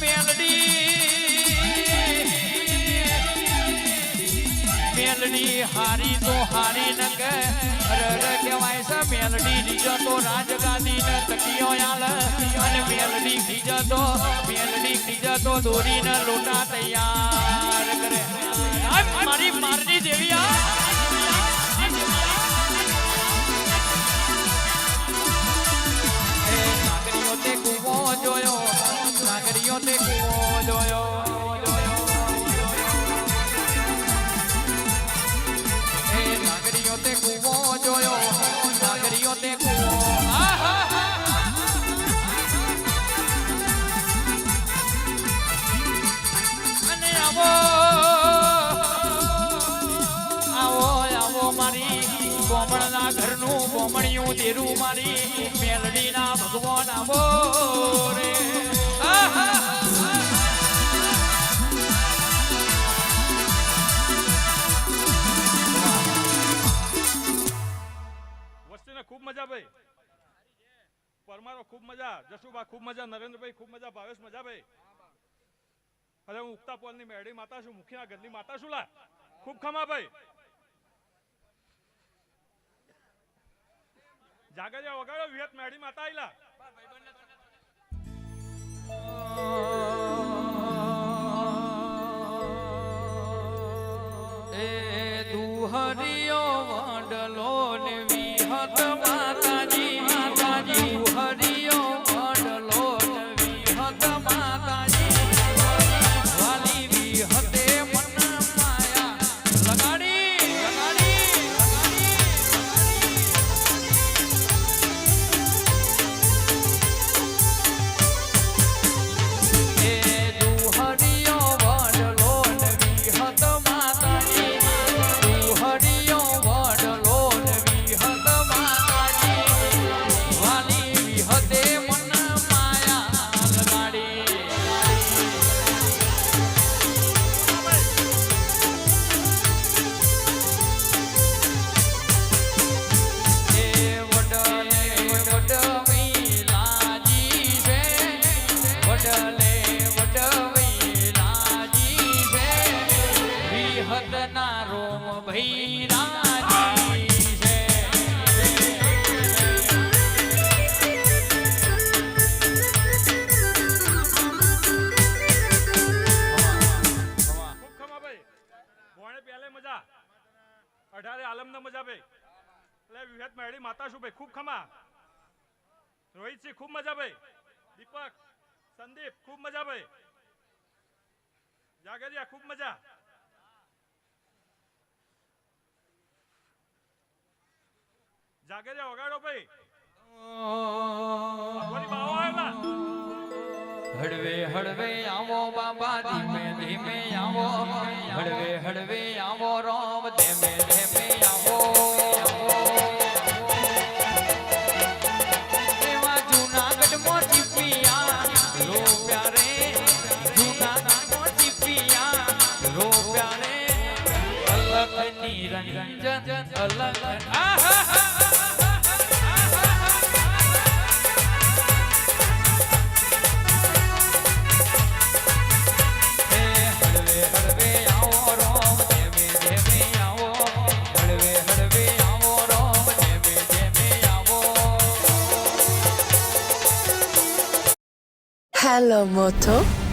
મેલડી. હારી તો હારી ન કે અરર કહેવાય છે મેલડી. રીજો તો રાજગાદી ને તકિયો આલ. અને મેલડી ખીજો તો, મેલડી ખીજો તો દોરીને લોટા તૈયાર કરે. મારી મારની દેવી આ. નાગરીઓ તે કૂવો જોયો એ નાગરીઓ તે કૂવો જોયો નાગરીઓ તે કૂવો! અને આવો મારી કોમળના ઘરનું કોમળિયું તેરું મારી મેલડીના ભગવાન આવો રે મજા ભાઈ. પરમારો ખૂબ મજા જશુભા ખૂબ મજા, નરેન્દ્રભાઈ ખૂબ મજા, ભાવેશ મજા ભાઈ. અરે હું ઉગતા પોલની મેળી માતા છું, મુખીના ઘરની માતા છું લા. ખૂબ ખમા ભાઈ. જાગરિયા વગાડો, વિહત મેળી માતા આઈલા અઢારે આલમને મજા ભાઈ. એટલે વિહત મેળી, માતા શું ભાઈ? ખૂબ ખમા. રોહિતસિંહ ખૂબ મજા ભાઈ. દીપક, સંદીપ, ખૂબ મજા ભાઈ. જાગરિયા, ખૂબ મજા. જાગરિયા, વગાડો ભાઈ. હળવે હળવે, આવો બાબા ધીમે આવો હળવે હળવે, આવો રામ, ધેમે ધેમે, આવો. એવા જૂનાગઢમાં ચીપિયા રોપ્યા રે જૂનાગઢમાં ચીપિયા રોપ્યા રે અલગ નિરંજન, અલગ આહા Hello, Moto.